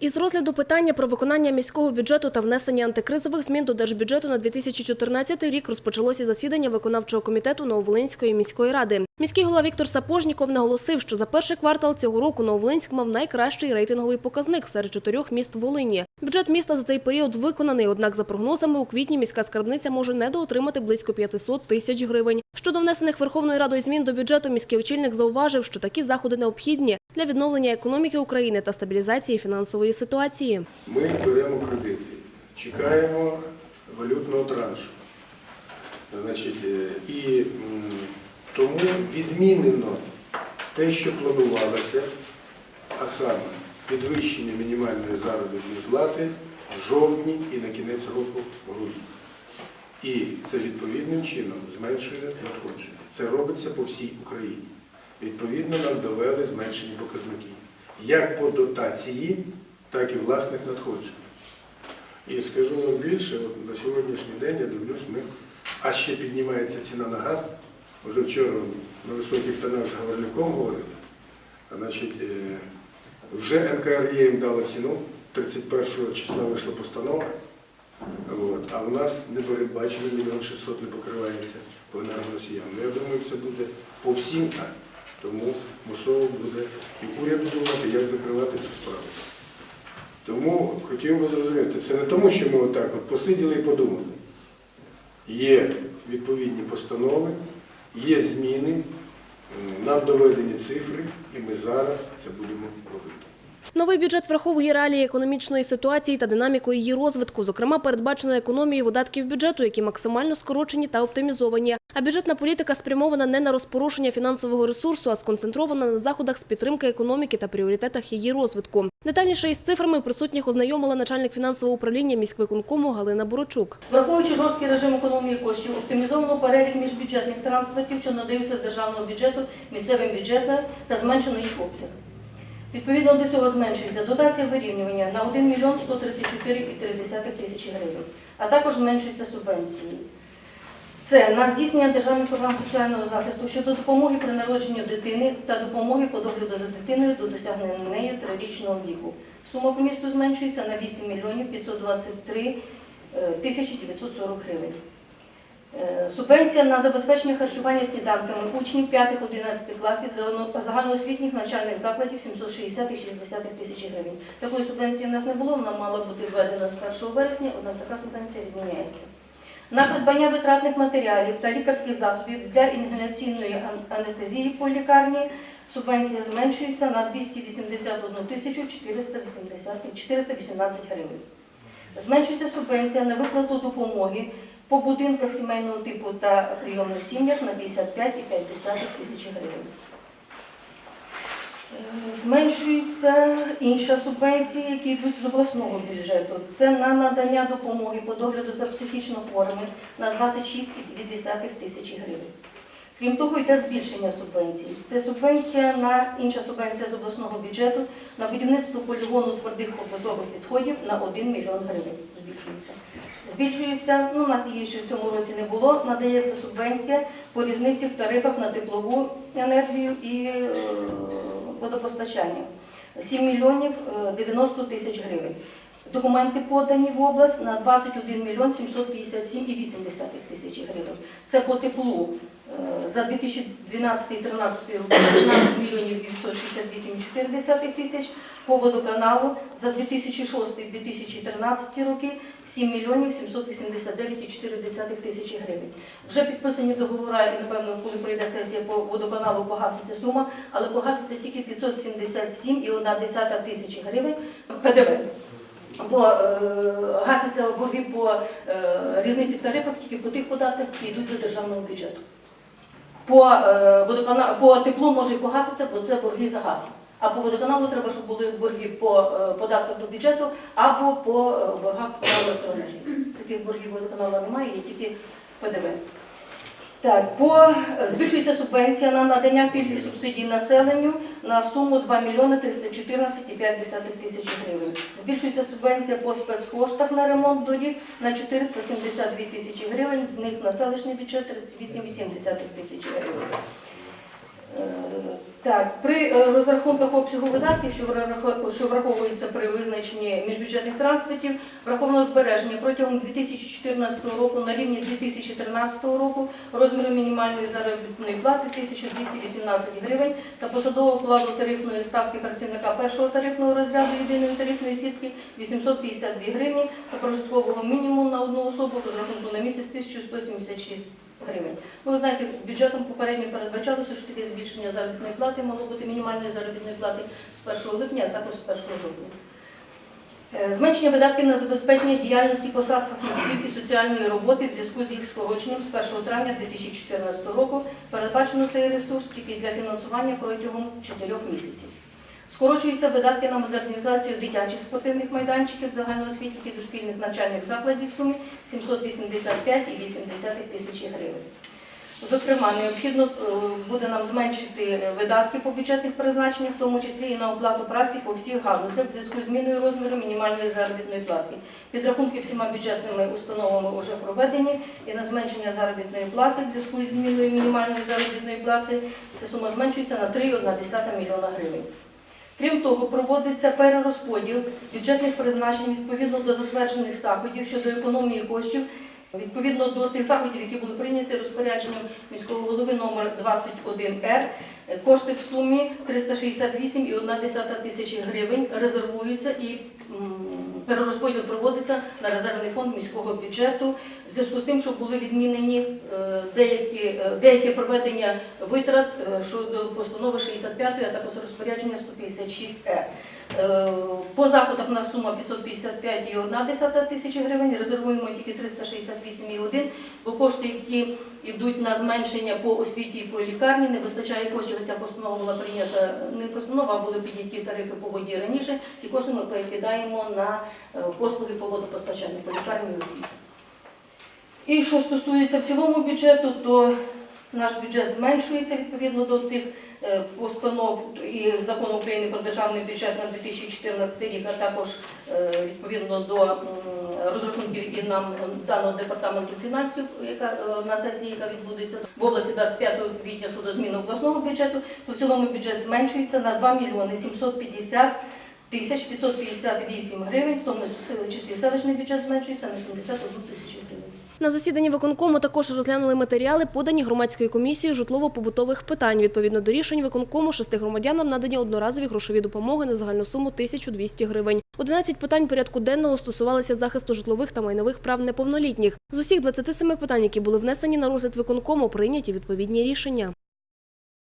Із розгляду питання про виконання міського бюджету та внесення антикризових змін до держбюджету на 2014 рік розпочалося засідання виконавчого комітету Нововолинської міської ради. Міський голова Віктор Сапожніков наголосив, що за перший квартал цього року Нововолинськ мав найкращий рейтинговий показник серед чотирьох міст Волині. Бюджет міста за цей період виконаний, однак за прогнозами у квітні міська скарбниця може недоотримати близько 500 тисяч гривень. Щодо внесених Верховною Радою змін до бюджету, міський очільник зауважив, що такі заходи необхідні для відновлення економіки України та стабілізації фінансової ситуації. Ми беремо кредити, чекаємо валютного траншу. Значить, е, і тому відмінено те, що планувалося, а саме підвищення мінімальної заробітної плати в жовтні і на кінець року в грудні. І це відповідним чином зменшує надходження. Це робиться по всій Україні. Відповідно, нам довели зменшені показники. Як по дотації, так і власних надходжень. І скажу вам більше, от на сьогоднішній день я дивлюсь, ми, а ще піднімається ціна на газ. Уже вчора на високих тонах з Гаврилюком говорили. Значить, е, вже НКРЄ їм дало ціну, 31 числа вийшла постанова. От. А у нас не передбачено, мільйон 600 не покривається по енергоносіям. Ну, я думаю, це буде по всім так. Тому мусово буде і уряд думати, як закривати цю справу. Тому хотів би зрозуміти, це не тому, що ми отак от посиділи і подумали. Є відповідні постанови, є зміни, нам доведені цифри, і ми зараз це будемо робити. Новий бюджет враховує реалії економічної ситуації та динаміку її розвитку. Зокрема, передбачено економію видатків бюджету, які максимально скорочені та оптимізовані. А бюджетна політика спрямована не на розпорушення фінансового ресурсу, а сконцентрована на заходах з підтримки економіки та пріоритетах її розвитку. Детальніше із цифрами присутніх ознайомила начальник фінансового управління міськвиконкому Галина Борочук. Враховуючи жорсткий режим економії коштів, оптимізовано перелік міжбюджетних трансфертів, що надаються з державного бюджету місцевим бюджетам та зменшено їх обсяг. Відповідно до цього зменшується дотація вирівнювання на 1 мільйон 134,3 тисячі гривень, а також зменшуються субвенції. Це на здійснення державних програм соціального захисту щодо допомоги при народженні дитини та допомоги по догляду за дитиною до досягнення нею трирічного віку. Сума по місту зменшується на 8 мільйонів 523 е, тисячі 940 гривень. Е, Субвенція на забезпечення харчування сніданками учнів 5-11 класів загально- загальноосвітніх навчальних закладів 760,6 тисячі гривень. Такої субвенції в нас не було, вона мала бути введена з 1 вересня, однак така субвенція відміняється. На придбання витратних матеріалів та лікарських засобів для інгаляційної анестезії по лікарні субвенція зменшується на 281 тисячу 480 418 гривень. Зменшується субвенція на виплату допомоги по будинках сімейного типу та прийомних сім'ях на 55,5 тисяч гривень. Е, Зменшується інша субвенція, які йдуть з обласного бюджету. Це на надання допомоги по догляду за психічно хворими на 26,2 тисячі гривень. Крім того, йде збільшення субвенцій. Це субвенція на інша субвенція з обласного бюджету на будівництво полігону твердих побутових відходів на 1 мільйон гривень. Збільшується. Збільшується, ну у нас її ще в цьому році не було. Надається субвенція по різниці в тарифах на теплову енергію і е, водопостачання. 7 мільйонів е, 90 тисяч гривень. Документи подані в область на 21 мільйон 757,8 тисячі гривень. Це по теплу е, за 2012-2013 роки 15 мільйонів 968,4 тисяч, по водоканалу за 2006-2013 роки 7 мільйонів 789,4 тисячі гривень. Вже підписані договори, і напевно, коли прийде сесія по водоканалу, погаситься сума, але погаситься тільки 577,1 тисячі гривень ПДВ. Бо е, гасяться борги по е, різниці в тарифах тільки по тих податках, які йдуть до державного бюджету. По, е, водокана... по теплу може і погаситься, бо це борги за газ. А по водоканалу треба, щоб були борги по е, податках до бюджету або по е, боргах по електроенергії. Таких боргів водоканалу немає, є тільки ПДВ. Так, по е, збільшується субвенція на надання пільг і субсидій населенню на суму 2 мільйони 314,5 тисячі гривень. Збільшується субвенція по спецкоштах на ремонт доріг на 472 тисячі гривень, з них на селищний бюджет 38,8 тисячі гривень. Так, при е, розрахунках обсягу видатків, що врахо- що враховуються при визначенні міжбюджетних трансфертів, враховано збереження протягом 2014 року на рівні 2013 року розміру мінімальної заробітної плати 1218 гривень та посадового окладу тарифної ставки працівника першого тарифного розряду єдиної тарифної сітки 852 гривні та прожиткового мінімуму на одну особу розрахунку на місяць 1176 гривень. Ну, ви знаєте, бюджетом попередньо передбачалося, що таке збільшення заробітної плати мало бути мінімальної заробітної плати з 1 липня, а також з 1 жовтня. Е, Зменшення видатків на забезпечення діяльності посад фахівців і соціальної роботи в зв'язку з їх скороченням з 1 травня 2014 року передбачено цей ресурс тільки для фінансування протягом 4 місяців. Скорочуються видатки на модернізацію дитячих спортивних майданчиків загальноосвітніх і дошкільних навчальних закладів в сумі 785,8 тисячі гривень. Зокрема, необхідно е, буде нам зменшити е, видатки по бюджетних призначеннях, в тому числі і на оплату праці по всіх галузях в зв'язку з зміною розміру мінімальної заробітної плати. Підрахунки всіма бюджетними установами вже проведені, і на зменшення заробітної плати в зв'язку з зміною мінімальної заробітної плати ця сума зменшується на 3,1 мільйона гривень. Крім того, проводиться перерозподіл бюджетних призначень відповідно до затверджених заходів щодо економії коштів, відповідно до тих заходів, які були прийняті розпорядженням міського голови номер 21Р. Кошти в сумі 368,1 тисячі гривень резервуються і перерозподіл проводиться на резервний фонд міського бюджету в зв'язку з тим, що були відмінені е, деякі, е, деякі проведення витрат е, щодо постанови 65, а також розпорядження 156Р. Е, По заходах у нас сума 555,1 тисячі гривень, резервуємо тільки 368,1, бо кошти, які йдуть на зменшення по освіті і по лікарні, не вистачає коштів, хоча постанова була прийнята, не постанова, а були підняті тарифи по воді раніше, ті кошти ми перекидаємо на е, послуги по водопостачанню, по лікарні і освіті. І що стосується в цілому бюджету, то наш бюджет зменшується відповідно до тих е, постанов і закону України про державний бюджет на 2014 рік, а також е, відповідно до розрахунків, які нам даного департаменту фінансів, яка е, на сесії, яка відбудеться в області 25 квітня щодо зміни обласного бюджету, то в цілому бюджет зменшується на 2 мільйони 750 тисяч 558 гривень, в тому числі селищний бюджет зменшується на 71 тисячу гривень. На засіданні виконкому також розглянули матеріали, подані громадською комісією житлово-побутових питань. Відповідно до рішень виконкому шести громадянам надані одноразові грошові допомоги на загальну суму 1200 гривень. 11 питань порядку денного стосувалися захисту житлових та майнових прав неповнолітніх. З усіх 27 питань, які були внесені на розгляд виконкому, прийняті відповідні рішення.